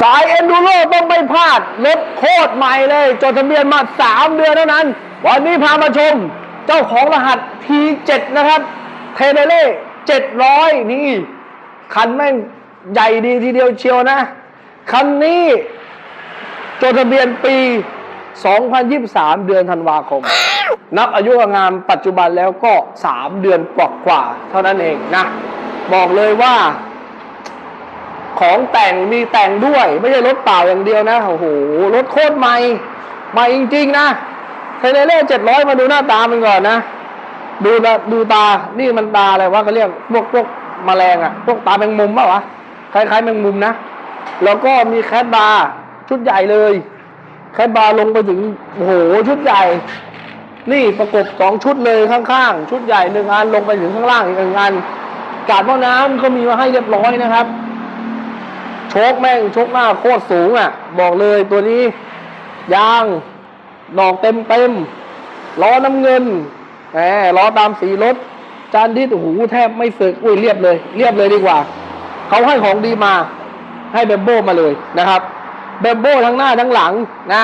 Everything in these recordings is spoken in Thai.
สายเอ็นดูโรต้องไม่พลาดรถโคตรใหม่เลย จดทะเบียนมา 3 เดือนเท่านั้น วันนี้พามาชม เจ้าของรหัส T7 นะครับ เทเนเล่700 นี่ คันแม่งใหญ่ดีทีเดียวเชียวนะ คันนี้จดทะเบียนปี 2023 เดือนธันวาคม นับอายุงานปัจจุบันแล้วก็ 3 เดือนกว่าๆเท่านั้นเองนะ บอกเลยว่า ของแต่งมีแต่งด้วย ไม่ใช่รถเปล่าอย่างเดียวนะโอ้โหรถโคตรใหม่ใหม่จริงๆนะเทเลเล่เจ็ดร้อยมาดูหน้าตามันก่อนนะ ดูนะดูตานี่มันตาอะไรวะเขาเรียกพวกพวกแมลงอะพวกตาแมงมุมป่าวะคล้ายๆแมงมุมนะ แล้วก็มีแคทบาร์ชุดใหญ่เลยแคทบาร์ลงไปถึงโอ้โหชุดใหญ่ นี่ประกบสองชุดเลยข้างๆ ชุดใหญ่หนึ่งอันลงไปถึงข้างล่างอีกหนึ่งอันกาดหม้อน้ำก็มีมาให้เรียบร้อยนะครับ โชคแม่งโชคหน้าโคตรสูงอะ บอกเลยตัวนี้ ยางดอกเต็มเต็มล้อน้ำเงินแหมล้อตามสีรถ จานที่โอ้โหแทบไม่สึกอุ้ยเรียบเลย เรียบเลยดีกว่า เขาให้ของดีมา ให้เบมโบมาเลยนะครับเบมโบทั้งหน้าทั้งหลังนะ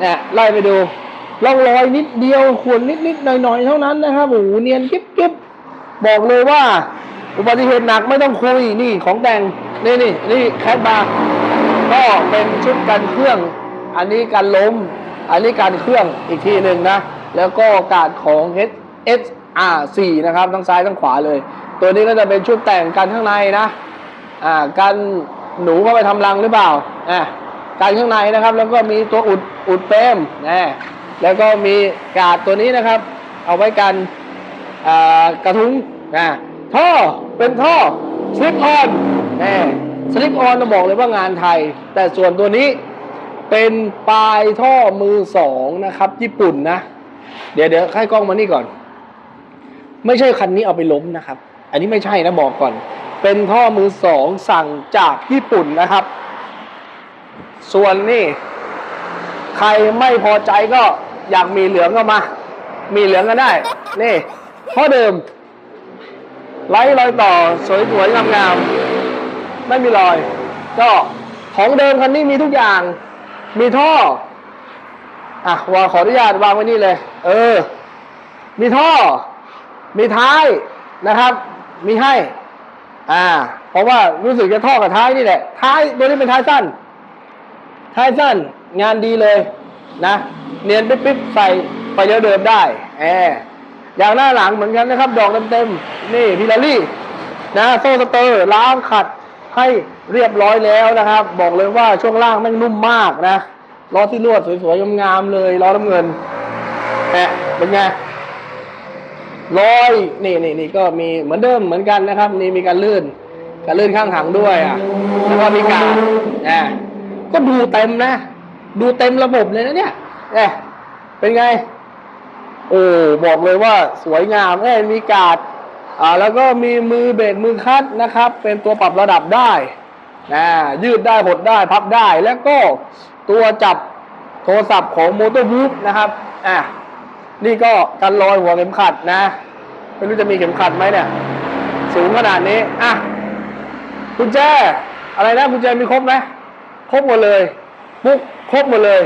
เนี่ยไล่ไปดูร่องรอยนิดเดียว ขวนนิดนิดหน่อยหน่อยๆเท่านั้นนะครับโอ้โหเนียนกิ๊บกิ๊บบอกเลยว่า อุบัติเหตุหนักไม่ต้องคุยนี่ของแต่งนี่นี่นี่แคทบาร์ก็เป็นชุดกันเครื่อง อันนี้การล้ม อันนี้การเครื่องอีกทีหนึ่งนะ แล้วก็การของ H S R 4 นะครับ ทั้งซ้ายทั้งขวาเลย ตัวนี้ก็จะเป็นชุดแต่งกันข้างในนะ อ่ากันหนูเข้าไปทำรังหรือเปล่าอ่าการข้างในนะครับ แล้วก็มีตัวอุดอุดเฟรมนะแล้วก็มีกาดตัวนี้นะครับ เอาไว้กันอ่ากระทุ้งนะ ท่อเป็นท่อสลิปออนแนะสลิปออนเราบอกเลยว่างานไทย แต่ส่วนตัวนี้เป็นปลายท่อมือสองนะครับ ญี่ปุ่นนะ เดี๋ยวเดี๋ยวให้กล้องมานี่ก่อน ไม่ใช่คันนี้เอาไปล้มนะครับ อันนี้ไม่ใช่นะบอกก่อน เป็นท่อมือสองสั่งจากญี่ปุ่นนะครับ ส่วนนี่ใครไม่พอใจก็อยากมีเหลืองก็มา มีเหลืองก็ได้ นี่ท่อเดิม ไร้รอยต่อสวยสวยงามงามไม่มีรอย ก็ของเดิมคันนี้มีทุกอย่าง มีท่อ อะวาขออนุญาตวางไว้นี่เลย เออ มีท่อ มีท้ายนะครับ มีให้ อ่า เพราะว่ารู้สึกจะท่อกับท้ายนี่แหละ ท้ายตัวนี้เป็นท้ายสั้น ท้ายสั้น งานดีเลยนะ เนียนปิ๊บๆใส่ไปเยอะเดิมได้แอร์อย่างหน้าหลังเหมือนกันนะครับ ดอกเต็มๆ นี่พิลารี่นะโซ่สเตอร์ล้างขัดให้เรียบร้อยแล้วนะครับ บอกเลยว่าช่วงล่างแม่งนุ่มมากนะล้อที่ลวดสวยๆงามๆเลยล้อน้ำเงินแหะเป็นไงร้อยนี่นี่นี่ก็มีเหมือนเดิมเหมือนกันนะครับ นี่มีการลื่น การลื่นข้างถังด้วยอะแล้วก็มีการอ่ก็ดูเต็มนะ ดูเต็มระบบเลยนะเนี่ยเอ๊ะเป็นไง โอ้บอกเลยว่าสวยงามเอ้ยมีการ์ด อ่าแล้วก็มีมือเบรกมือคัดนะครับ เป็นตัวปรับระดับได้นะยืดได้หดได้พับได้แล้วก็ตัวจับโทรศัพท์ของโมอเตอร์บูฟนะครับอะนี่ก็กันรอยหัวเข็มขัดนะ ไม่รู้จะมีเข็มขัดไหมเนี่ย สูงขนาดนี้อะกุญแจอะไรนะกุญแจมีครบไหมครบหมดเลยบุ๊กครบหมดเลย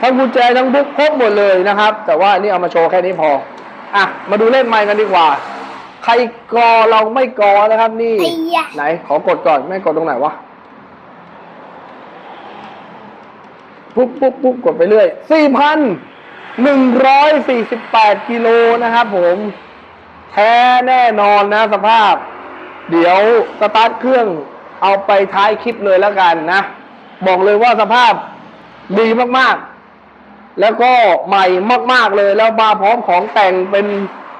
ทั้งกุญแจทั้งบุ๊กครบหมดเลยนะครับ แต่ว่านี่เอามาโชว์แค่นี้พออะมาดูเล่นไม้กันดีกว่า ใครกอเราไม่กอนะครับ นี่ ไอ้ยะ ไหน ขอกดก่อนไม่กดตรงไหนวะปุ๊บปุ๊บปุ๊บกดไปเรื่อยสี่พันหนึ่งร้อยสี่สิบแปดกิโลนะครับผม แท้แน่นอนนะสภาพ เดี๋ยวสตาร์ทเครื่องเอาไปท้ายคลิปเลยแล้วกันนะ บอกเลยว่าสภาพดีมากๆ แล้วก็ใหม่มาก ๆเลยแล้วมาพร้อมของแต่งเป็น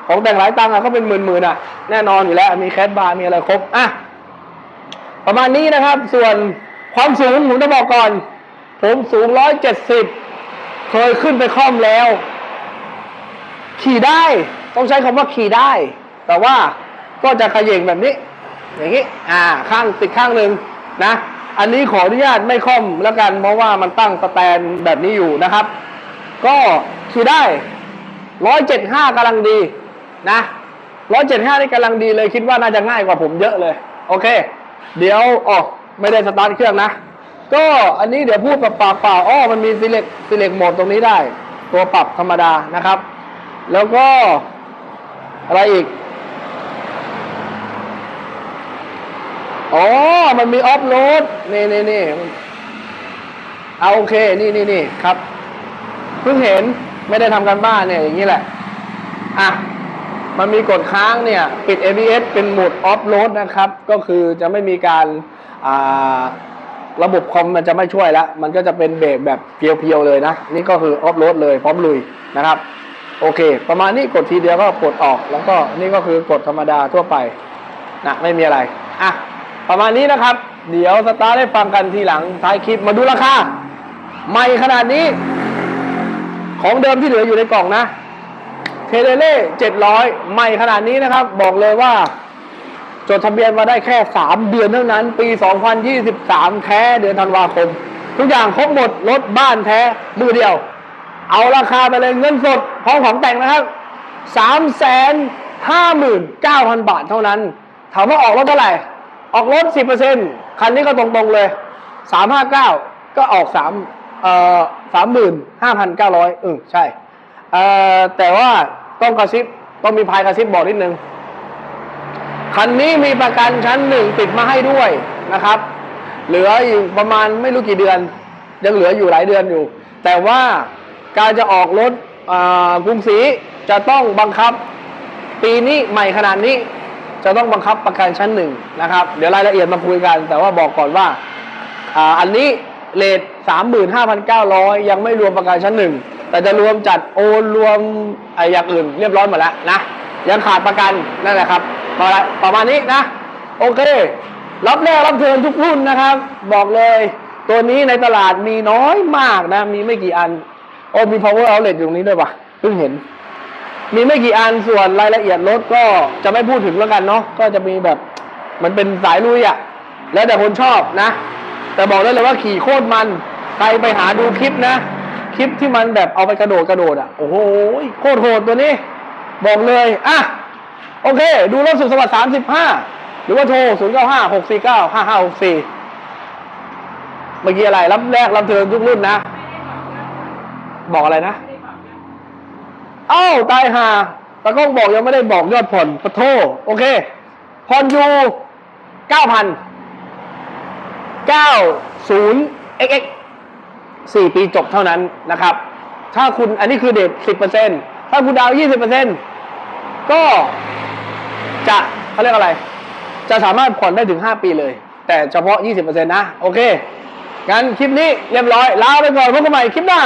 ของแต่งหลายตังค์อะเขาเป็นหมื่นๆอะแน่นอนอยู่แล้ว มีแคสบาร์มีอะไรครบอะประมาณนี้นะครับ ส่วนความสูงผมจะบอกก่อน ผมสูงร้อยเจ็ดสิบเคยขึ้นไปคล่อมแล้ว ขี่ได้ ต้องใช้คำว่าขี่ได้ แต่ว่าก็จะขย่งแบบนี้ อย่างนี้ อ่า ข้างติดข้างหนึ่งนะ อันนี้ขออนุญาตไม่คล่อมแล้วกัน เพราะว่ามันตั้งสแตนแบบนี้อยู่นะครับ ก็ขี่ได้ร้อยเจ็ดห้ากำลังดี นะร้อยเจ็ดห้านี่กำลังดีเลยคิดว่าน่าจะง่ายกว่าผมเยอะเลย โอเค เดี๋ยวอ๋อไม่ได้สตาร์ทเครื่องนะ ก็อันนี้เดี๋ยวพูดกับปากเปล่าอ้อมันมี select select โหมดตรงนี้ได้ ตัวปรับธรรมดานะครับ แล้วก็อะไรอีกอ๋อ มันมีออฟโหลดนี่นี่นี่เอาโอเค นี่นี่นี่ครับ เพิ่งเห็นไม่ได้ทำกันบ้านเนี่ยอย่างนี้แหละ อะ มันมีกดค้างเนี่ยปิด ABS เป็นโหมดออฟโหลดนะครับ ก็คือจะไม่มีการาระบบคอมมันจะไม่ช่วยละมันก็จะเป็นเบรกแบบเพียวๆเลยนะ นี่ก็คือออฟโหลดเลยพร้อมลุยนะครับ โอเค ประมาณนี้กดทีเดียวก็ปลดออก แล้วก็นี่ก็คือกดธรรมดาทั่วไปนะไม่มีอะไร อะ ประมาณนี้นะครับ เดี๋ยวสตาร์ได้ฟังกันทีหลังท้ายคลิปมาดูราคาไม่ขนาดนี้ ของเดิมที่เหลืออยู่ในกล่องนะ เทเลเล่เจ็ดร้อยใหม่ขนาดนี้นะครับ บอกเลยว่า จดทะเบียนมาได้แค่3เดือนเท่านั้น ปี2023แท้เดือนธันวาคม ทุกอย่างครบหมดรถบ้านแท้มือเดียว เอาราคาไปเลยเงินสดพร้อมของแต่งนะครับ3 5 9 0 0 0บาทเท่านั้น ถามว่าออกรถเท่าไหร่ ออกรถ10%คันนี้ก็ตรงๆเลย359ก็ออก3เอ่อ35,900เออใช่ เอ่อแต่ว่าต้องกระซิบต้องมีพายกระซิบบอกนิดนึงคันนี้มีประกันชั้นหนึ่งติดมาให้ด้วยนะครับ เหลืออยู่ประมาณไม่รู้กี่เดือน ยังเหลืออยู่หลายเดือนอยู่ แต่ว่าการจะออกรถกรุงศรีจะต้องบังคับ ปีนี้ใหม่ขนาดนี้ จะต้องบังคับประกันชั้นหนึ่งนะครับ เดี๋ยวรายละเอียดมาคุยกัน แต่ว่าบอกก่อนว่าอ่าอันนี้เลทสามหมื่นห้าพันเก้าร้อยยังไม่รวมประกันชั้นหนึ่ง แต่จะรวมจัดโอนรวมไอ้อย่างอื่นเรียบร้อยหมดแล้วนะ ยังขาดประกันนั่นแหละครับประมาณประมาณนี้นะ โอเครับแรกรับเทินทุกรุ่นนะครับ บอกเลย ตัวนี้ในตลาดมีน้อยมากนะ มีไม่กี่อัน โอ้มี power outlet อยู่ตรงนี้ด้วยปะเพิ่งเห็น มีไม่กี่อันส่วนรายละเอียดรถก็จะไม่พูดถึงแล้วกันเนาะก็จะมีแบบมันเป็นสายลุยอะ่ะแล้วแต่คนชอบนะ แต่บอกได้เลยว่าขี่โคตรมันใครไปหาดูคลิปนะ คลิปที่มันแบบเอาไปกระโดดกระโดดอะ โอ้โหโคตรโหดตัวนี้ บอกเลย อะ โอเค ดูรถสุดสวัสดิ์สามสิบห้าหรือว่าโทรศูนย์เก้าห้าหกสี่เก้าห้าห้าหกสี่เมื่อกี้อะไร รับแรกรับเธอทุกรุ่นนะ บอกอะไรนะ เอ้า ตายหาตะก้องบอกยังไม่ได้บอกยอดผ่อนปะโทโอเค ผ่อนอยู่เก้าพันเก้าศูนย์เอ็กเอ็ก สี่ปีจบเท่านั้นนะครับ ถ้าคุณอันนี้คือเด็ดสิบเปอร์เ10%ถ้าคุณดาวยี่สิบเปอร์เ20%ก็จะเขาเรียกอะไร จะสามารถผ่อนได้ถึงห้าปีเลย แต่เฉพาะยี่สิบเปอร์เ20%นะ โอเค งั้นคลิปนี้เรียบร้อยลาไปก่อนพบกันใหม่คลิปหน้า